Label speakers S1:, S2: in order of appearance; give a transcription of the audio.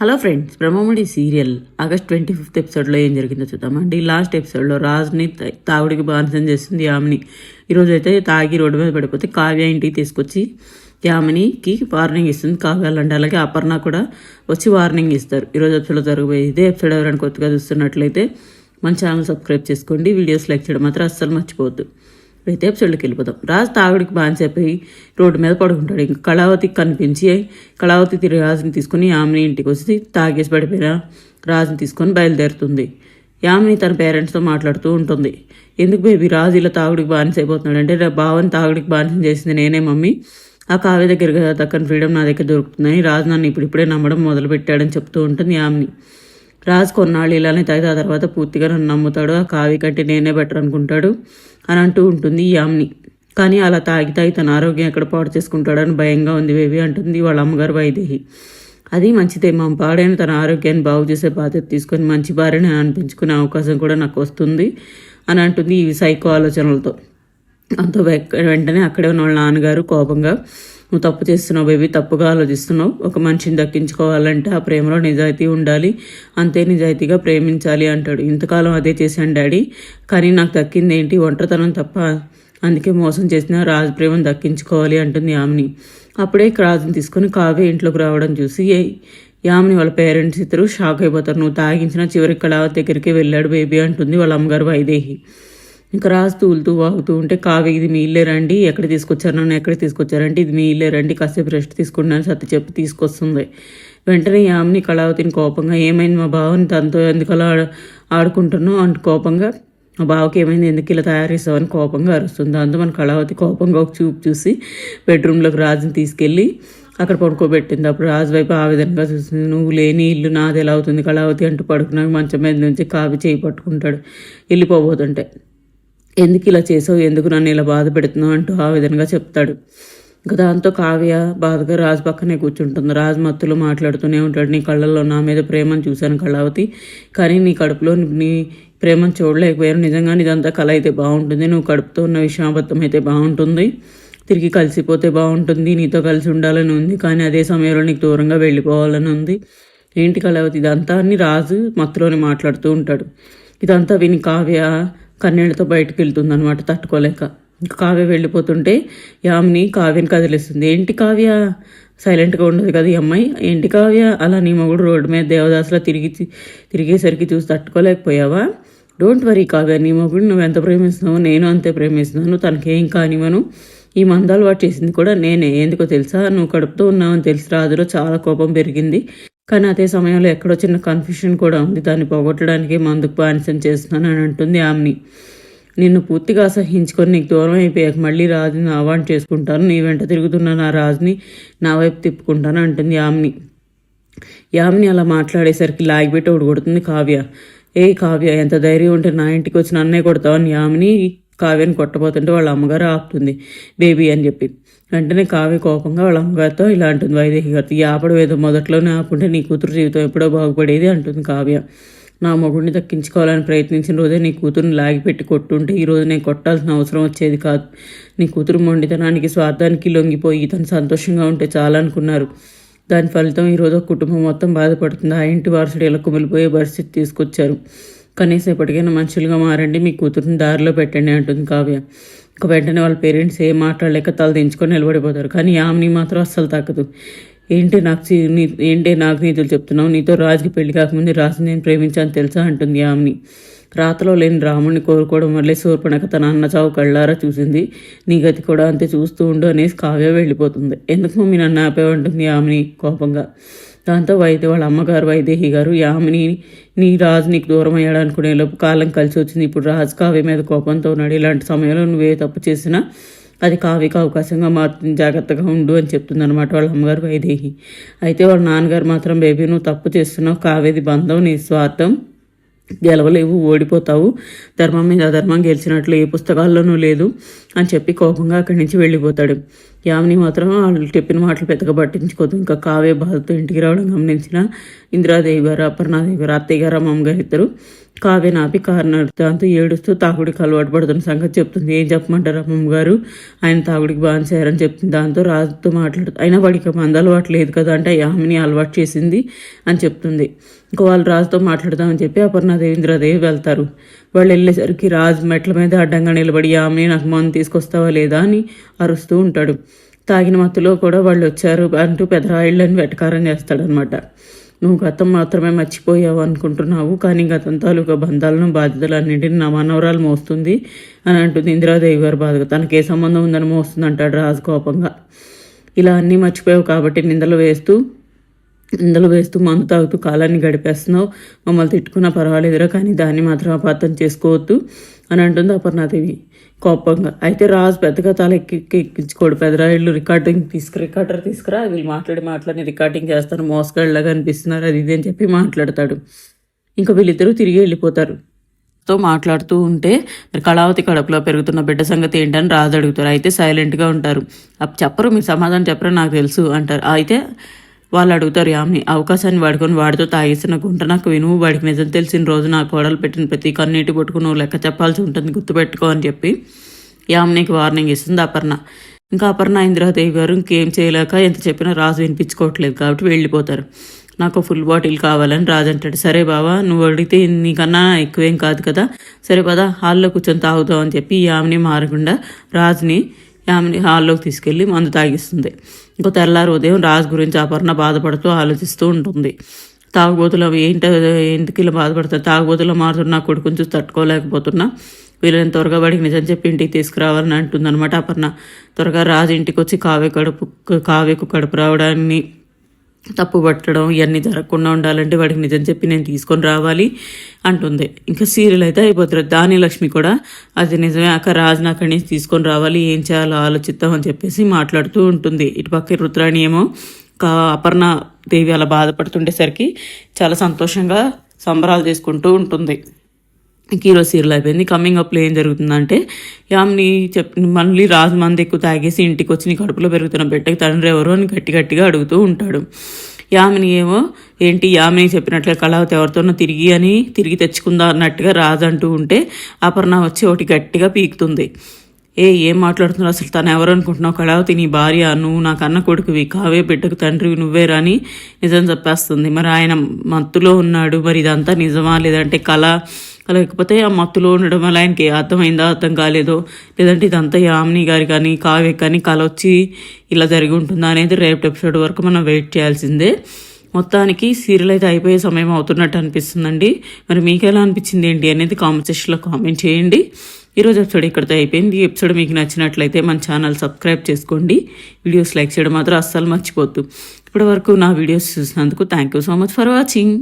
S1: Hello friends Brahmamudi serial August twenty fifth ఎపిసోడ్లో ఏం జరిగిందో చూద్దామండి. లాస్ట్ ఎపిసోడ్లో రాజుని తాగుడికి బానిసం చేస్తుంది యామిని. ఈరోజు అయితే తాగి రోడ్డు మీద పడిపోతే కావ్య ఇంటికి తీసుకొచ్చి యామినికి వార్నింగ్ ఇస్తుంది. కావ్య అలాంటి అలాగే అపర్ణ కూడా వచ్చి వార్నింగ్ ఇస్తారు. ఈరోజు ఎపిసోడ్లో జరగబోయే ఇదే ఎపిసోడ్ ఎవరైనా కొత్తగా చూస్తున్నట్లయితే మన ఛానల్ సబ్స్క్రైబ్ చేసుకోండి. వీడియోస్ లైక్ చేయడం మాత్రం అస్సలు మర్చిపోవద్దు. అయితే ఎపిసోడ్కి వెళ్ళిపోతాం రాజు తాగుడికి బానిసైపోయి రోడ్డు మీద పడుకుంటాడు. ఇంకా కళావతికి కనిపించి కళావతి తిరిగి రాజుని తీసుకుని యామిని ఇంటికి వచ్చి తాగేసి పడిపోయిన రాజుని తీసుకొని బయలుదేరుతుంది. యామిని తన పేరెంట్స్తో మాట్లాడుతూ ఉంటుంది. ఎందుకు బేబీ రాజు ఇలా తాగుడికి బానిస అంటే బావని తాగుడికి బానిసం చేసింది నేనే మమ్మీ. ఆ కావ్య దగ్గర దక్కని ఫ్రీడమ్ నా దగ్గర దొరుకుతుందని రాజు నన్ను ఇప్పుడిప్పుడే నమ్మడం మొదలు పెట్టాడని చెప్తూ ఉంటుంది యామిని. రాజు కొన్నాళ్ళు ఇలానే తాగితే ఆ తర్వాత పూర్తిగా నన్ను నమ్ముతాడు. ఆ కావి కంటే నేనే బెటర్ అనుకుంటాడు. అని అంటూ ఉంటుంది ఈ యామ్ని. కానీ అలా తాగి తాగి తన ఆరోగ్యం ఎక్కడ పాడు చేసుకుంటాడని భయంగా ఉంది బేబీ అంటుంది వాళ్ళ అమ్మగారు వైదేహి. అది మంచిదే మా పాడైన తన ఆరోగ్యాన్ని బాగు చేసే బాధ్యత తీసుకొని మంచి భార్యని అనిపించుకునే అవకాశం కూడా నాకు వస్తుంది అని అంటుంది ఈ సైకో ఆలోచనలతో. అంత వెంటనే అక్కడే ఉన్న వాళ్ళ నాన్నగారు కోపంగా నువ్వు తప్పు చేస్తున్నావు బేబీ. తప్పుగా ఆలోచిస్తున్నావు. ఒక మనిషిని దక్కించుకోవాలంటే ఆ ప్రేమలో నిజాయితీ ఉండాలి. అంతే నిజాయితీగా ప్రేమించాలి అంటాడు. ఇంతకాలం అదే చేశాను డాడీ. కానీ నాకు దక్కింది ఏంటి? ఒంటరితనం తప్ప. అందుకే మోసం చేసిన రాజు ప్రేమను దక్కించుకోవాలి అంటుంది యామిని. అప్పుడే రాజుని తీసుకొని కావ్య ఇంట్లోకి రావడం చూసి యామిని వాళ్ళ పేరెంట్స్ ఇద్దరు షాక్ అయిపోతారు. నువ్వు తాగించిన చివరికి కళావతి దగ్గరికి వెళ్ళాడు బేబీ అంటుంది వాళ్ళ అమ్మగారు వైదేహి. ఇంకా రాజు తూలుతూ వాగుతూ ఉంటే కావ్య ఇది మీ ఇల్లే రండి ఎక్కడ తీసుకొచ్చారు నన్ను ఎక్కడ తీసుకొచ్చారంటే ఇది మీ ఇల్లే రండి కాసేపు రెస్ట్ తీసుకున్నాను సత్తి చెప్పి తీసుకొస్తుంది. వెంటనే యామిని కళావతిని కోపంగా ఏమైంది మా బావని తనతో ఎందుకు అలా ఆడుకుంటున్నావు? అంటూ కోపంగా మా బావకి ఏమైంది ఎందుకు ఇలా తయారు చేసావని కోపంగా అరుస్తుంది. దాంతో మన కళావతి కోపంగా ఒక చూపు చూసి బెడ్రూమ్లోకి రాజుని తీసుకెళ్ళి అక్కడ పడుకోబెట్టింది. అప్పుడు రాజు వైపు ఆ విధంగా చూస్తుంది నువ్వు లేని ఇల్లు నాది ఎలా అవుతుంది కళావతి? అంటూ పడుకున్నాక మంచం మీద నుంచి కావి చేయి పట్టుకుంటాడు. వెళ్ళిపోబోతుంటే ఎందుకు ఇలా చేసావు? ఎందుకు నన్ను ఇలా బాధ పెడుతున్నావు? అంటూ ఆ విధంగా చెప్తాడు. ఇంకా దాంతో కావ్య బాధగా రాజు పక్కనే కూర్చుంటుంది. రాజు మత్తులో మాట్లాడుతూనే ఉంటాడు. నీ కళ్ళల్లో నా మీద ప్రేమను చూశాను కళావతి. కానీ నీ కడుపులో నీ ప్రేమను చూడలేకపోయాను. నిజంగా ఇదంతా కళ అయితే బాగుంటుంది. నువ్వు కడుపుతో ఉన్న విషయాబద్ధం అయితే బాగుంటుంది. తిరిగి కలిసిపోతే బాగుంటుంది. నీతో కలిసి ఉండాలని ఉంది. కానీ అదే సమయంలో నీకు దూరంగా వెళ్ళిపోవాలని ఉంది. ఏంటి కళావతి? ఇదంతా అని రాజు మత్తులోనే మాట్లాడుతూ ఉంటాడు. ఇదంతా విని కావ్య కన్నీళ్ళతో బయటకు వెళ్తుంది అనమాట తట్టుకోలేక కావ్య వెళ్ళిపోతుంటే యామిని కావ్యని కదిలిస్తుంది. ఏంటి కావ్య? సైలెంట్గా ఉండదు కదా ఈ అమ్మాయి. ఏంటి కావ్య? అలా నీ మొగుడు రోడ్డు మీద దేవదాసులా తిరిగి తిరిగేసరికి చూసి తట్టుకోలేకపోయావా? డోంట్ వరీ కావ్య నీ మొగుడు నువ్వు ఎంత ప్రేమిస్తున్నావు నేను అంతే ప్రేమిస్తున్నాను. తనకేం కానివ్వను. ఈ మందాలు వాటి చేసింది కూడా నేనే. ఎందుకో తెలుసా? నువ్వు కడుపుతో ఉన్నావని తెలిసి. రాజులో చాలా కోపం పెరిగింది. కానీ అదే సమయంలో ఎక్కడో చిన్న కన్ఫ్యూషన్ కూడా ఉంది. దాన్ని పోగొట్టడానికి మందుకు బానిసం చేస్తున్నాను అని అంటుంది ఆమెని. నిన్ను పూర్తిగా అసహించుకొని నీకు దూరం అయిపోయాక మళ్ళీ రాజుని అవాంట్ చేసుకుంటాను. నీ వెంట తిరుగుతున్న నా రాజుని నా వైపు తిప్పుకుంటాను అంటుంది యామిని యామిని అలా మాట్లాడేసరికి లాగిపెట్టి ఒకటి కొడుతుంది కావ్య. ఏ కావ్య ఎంత ధైర్యం ఉంటే నా ఇంటికి వచ్చి నన్నే కొడతావు అని యామిని కావ్యని కొట్టబోతుంటే వాళ్ళ అమ్మగారు ఆపుతుంది. బేబీ అని చెప్పి. వెంటనే కావ్య కోపంగా వాళ్ళ అమ్మగారితో ఇలా అంటుంది వైదేహి గారితో ఈ ఆపడం ఏదో మొదట్లోనే ఆపుంటే నీ కూతురు జీవితం ఎప్పుడో బాగుపడేది అంటుంది కావ్య. నా మొగుడిని దక్కించుకోవాలని ప్రయత్నించిన రోజే నీ కూతురుని లాగిపెట్టి కొట్టుంటే ఈ రోజు నేను కొట్టాల్సిన అవసరం వచ్చేది కాదు. నీ కూతురు మొండితనానికి స్వార్థానికి లొంగిపోయి తను సంతోషంగా ఉంటే చాలనుకున్నారు. దాని ఫలితం ఈరోజు కుటుంబం మొత్తం బాధపడుతుంది. ఆ ఇంటి వారసుడు ఇలా కుమిలిపోయే పరిస్థితి తీసుకొచ్చారు. కనీసం ఎప్పటికైనా మనుషులుగా మారండి మీ కూతురుని దారిలో పెట్టండి అంటుంది కావ్య. ఇక వెంటనే వాళ్ళ పేరెంట్స్ ఏం మాట్లాడలేక తల దించుకొని నిలబడిపోతారు. కానీ ఆమెని మాత్రం అస్సలు తాకదు. ఏంటి నాకు నీ ఏంటి నాకు నీతులు చెప్తున్నావు? నీతో రాజుకి పెళ్ళి కాకముందు రాజు నేను ప్రేమించాను తెలుసా? అంటుంది ఆమెని. రాతలో లేని రాముడిని కోరుకోవడం వల్లే శూర్పణక తన అన్న చావు కళ్ళారా చూసింది. నీ గతి కూడా అంతే చూస్తూ ఉండు అనేసి కావ్య వెళ్ళిపోతుంది. ఎందుకు మమ్మీ నన్ను ఆపేవంటుంది ఆమెని కోపంగా. దాంతో వైద్య వాళ్ళ అమ్మగారు వైదేహి గారు యామిని నీ రాజు నీకు దూరం అయ్యాడు అనుకునే లోపు కాలం కలిసి వచ్చింది. ఇప్పుడు రాజు కావ్య మీద కోపంతో ఉన్నాడు. ఇలాంటి సమయంలో నువ్వే తప్పు చేసినా అది కావ్యకు అవకాశంగా మారుతుంది. జాగ్రత్తగా ఉండు అని చెప్తుంది అనమాట వాళ్ళ అమ్మగారు వైదేహి. అయితే వాళ్ళ నాన్నగారు మాత్రం బేబీ నువ్వు తప్పు చేస్తున్నావు. కావ్యది బంధం నీ స్వార్థం గెలవలేవు ఓడిపోతావు. ధర్మం మీద అధర్మం గెలిచినట్లు ఏ పుస్తకాల్లోనూ లేదు అని చెప్పి కోపంగా అక్కడి నుంచి వెళ్ళిపోతాడు. యామిని మాత్రం వాళ్ళు చెప్పిన మాటలు పెద్దగా పట్టించుకోదు. ఇంకా కావే బాధతో ఇంటికి రావడం గమనించిన ఇందిరాదేవి గారు అపర్ణాదేవి గారు అత్తయ్య గారు అమ్మమ్మ గారు ఇద్దరు కావ్య నాపి కారు దాంతో ఏడుస్తూ తాగుడికి అలవాటు పడుతున్న సంగతి చెప్తుంది. ఏం చెప్పమంటారు అమ్మమ్మ గారు? ఆయన తాగుడికి బానిసారని చెప్తుంది. దాంతో రాజుతో మాట్లాడుతూ అయినా వాడికి మంద అలవాటు లేదు కదా అంటే యామిని అలవాటు చేసింది అని చెప్తుంది. ఇంకా వాళ్ళు రాజుతో మాట్లాడదామని చెప్పి అపర్ణాదేవి ఇంద్రాదేవి వెళ్తారు. వాళ్ళు వెళ్ళేసరికి రాజు మెట్ల మీద అడ్డంగా నిలబడి యామిని నాకు మందు తీసుకొస్తావా లేదా? అని అరుస్తూ ఉంటాడు. తాగిన మత్తులో కూడా వాళ్ళు వచ్చారు అంటూ పెదరాయిళ్ళని వెటకారం చేస్తాడనమాట నువ్వు గతం మాత్రమే మర్చిపోయావు అనుకుంటున్నావు కానీ గతం తాలూకా బంధాలను బాధ్యతలన్నింటినీ నా మనవరాలు మోస్తుంది అని అంటుంది ఇందిరాదేవి గారు బాధగా. తనకే సంబంధం ఉందని మోస్తుంది అంటాడు రాజు కోపంగా. ఇలా అన్నీ మర్చిపోయావు కాబట్టి నిందలు వేస్తూ ఇందులో వేస్తూ మందు తాగుతూ కాలాన్ని గడిపేస్తున్నావు. మమ్మల్ని తిట్టుకున్నా పర్వాలేదురా కానీ దాన్ని మాత్రం అపార్థం చేసుకోవద్దు అని అంటుంది అపర్ణాదేవి కోపంగా. అయితే రాజు పెద్దగా తల ఎక్కి ఎక్కించుకోడు. పెద్దరాయిళ్ళు రికార్డింగ్ తీసుకు రికార్డర్ తీసుకురా. వీళ్ళు మాట్లాడి మాట్లాడి రికార్డింగ్ చేస్తారు. మోసగాళ్ళగా అనిపిస్తున్నారు. అది ఇది అని చెప్పి మాట్లాడతాడు. ఇంకా వీళ్ళిద్దరూ తిరిగి వెళ్ళిపోతారు. తో మాట్లాడుతూ ఉంటే కళావతి కడుపులో పెరుగుతున్న బిడ్డ సంగతి ఏంటని రాజు అడుగుతారు. అయితే సైలెంట్గా ఉంటారు. అప్పుడు చెప్పరు మీరు సమాధానం చెప్పరు నాకు తెలుసు అంటారు. అయితే వాళ్ళు అడుగుతారు యామిని అవకాశాన్ని వాడుకొని వాడితో తాగేసిన గుంట. నాకు వినువు వాడికి నిజం తెలిసిన రోజు నా కోడలు పెట్టిన ప్రతి కన్నీటి పట్టుకుని నువ్వు లెక్క చెప్పాల్సి ఉంటుంది గుర్తుపెట్టుకో అని చెప్పి యామ్నికి వార్నింగ్ ఇస్తుంది అపర్ణ. ఇంకా అపర్ణ ఇందిరాదేవి గారు ఇంకేం చేయలేక ఎంత చెప్పినా రాజు వినిపించుకోవట్లేదు కాబట్టి వెళ్ళిపోతారు. నాకు ఫుల్ బాటిల్ కావాలని రాజు అంటాడు. సరే బావా నువ్వు అడిగితే నీకన్నా ఎక్కువేం కాదు కదా. సరే పదా హాల్లో కూర్చొని తాగుతావు అని చెప్పి యామిని మారకుండా రాజుని ఆమెని హాల్లోకి తీసుకెళ్ళి మందు తాగిస్తుంది. ఇంకో తెల్లారు ఉదయం రాజు గురించి అపర్ణ బాధపడుతూ ఆలోచిస్తూ ఉంటుంది. తాగుబోతులు ఏంటి ఎందుకు ఇలా బాధపడతారు? తాగుబోతులు మారుతున్నా కొడుకుని చూసి తట్టుకోలేకపోతున్నా. వీళ్ళని త్వరగా వాడికి నిజం చెప్పి ఇంటికి తీసుకురావాలని అంటుందన్నమాట అపర్ణ. త్వరగా రాజు ఇంటికి వచ్చి కావ్య కడుపు కావ్యకు కడుపు రావడాన్ని తప్పు పట్టడం ఇవన్నీ జరగకుండా ఉండాలంటే వాడికి నిజం చెప్పి నేను తీసుకొని రావాలి అంటుంది. ఇంకా సీరియల్ అయితే అయిపోతారు. దాని లక్ష్మి కూడా అది నిజమే అక్క రాజుని అక్కడి నుంచి తీసుకొని రావాలి ఏం చేయాలో ఆలోచిద్దాం అని చెప్పేసి మాట్లాడుతూ ఉంటుంది. ఇటు పక్క రుద్రాణి ఏమో అపర్ణ దేవి అలా బాధపడుతుండేసరికి చాలా సంతోషంగా సంబరాలు చేసుకుంటూ ఉంటుంది. కీరో సీరియల్ అయిపోయింది. కమింగ్ అప్లో ఏం జరుగుతుందంటే యామ్ని చెప్ మళ్ళీ రాజు మంది ఎక్కువ తాగేసి ఇంటికి వచ్చి నీ కడుపులో పెరుగుతున్న బిడ్డకి తండ్రి ఎవరు అని గట్టి గట్టిగా అడుగుతూ ఉంటాడు. యామిని ఏమో ఏంటి యామిని చెప్పినట్లుగా కళావతి ఎవరితోనో తిరిగి అని తిరిగి తెచ్చుకుందా అన్నట్టుగా రాజు అంటూ ఉంటే అపర్ణ వచ్చి ఒకటి గట్టిగా పీకుతుంది. ఏ ఏం మాట్లాడుతున్నావు? అసలు తను ఎవరు అనుకుంటున్నావు? కళావతి నీ భార్య నువ్వు నా కన్న కొడుకువి. కావే బిడ్డకు తండ్రివి నువ్వే రాని నిజం చెప్పేస్తుంది. మరి ఆయన మత్తులో ఉన్నాడు. మరి ఇదంతా నిజమా? లేదంటే కళ లేకపోతే ఆ మత్తులో ఉండడం వల్ల ఆయనకి అర్థమైందా అర్థం కాలేదో? లేదంటే ఇదంతా యామిని గారి కానీ కావ్య కానీ కల వచ్చి ఇలా జరిగి ఉంటుందా అనేది రేపు ఎపిసోడ్ వరకు మనం వెయిట్ చేయాల్సిందే. మొత్తానికి సీరియల్ అయితే అయిపోయే సమయం అవుతున్నట్టు అనిపిస్తుందండి. మరి మీకు ఎలా అనిపించింది ఏంటి అనేది కామెంట్ సెక్షన్లో కామెంట్ చేయండి. ఈరోజు ఎపిసోడ్ ఇక్కడితో అయిపోయింది. ఈ ఎపిసోడ్ మీకు నచ్చినట్లయితే మన ఛానల్ సబ్స్క్రైబ్ చేసుకోండి. వీడియోస్ లైక్ చేయడం మాత్రం అస్సలు మర్చిపోద్దు. ఇప్పటి వరకు నా వీడియోస్ చూసినందుకు thank you so much for watching.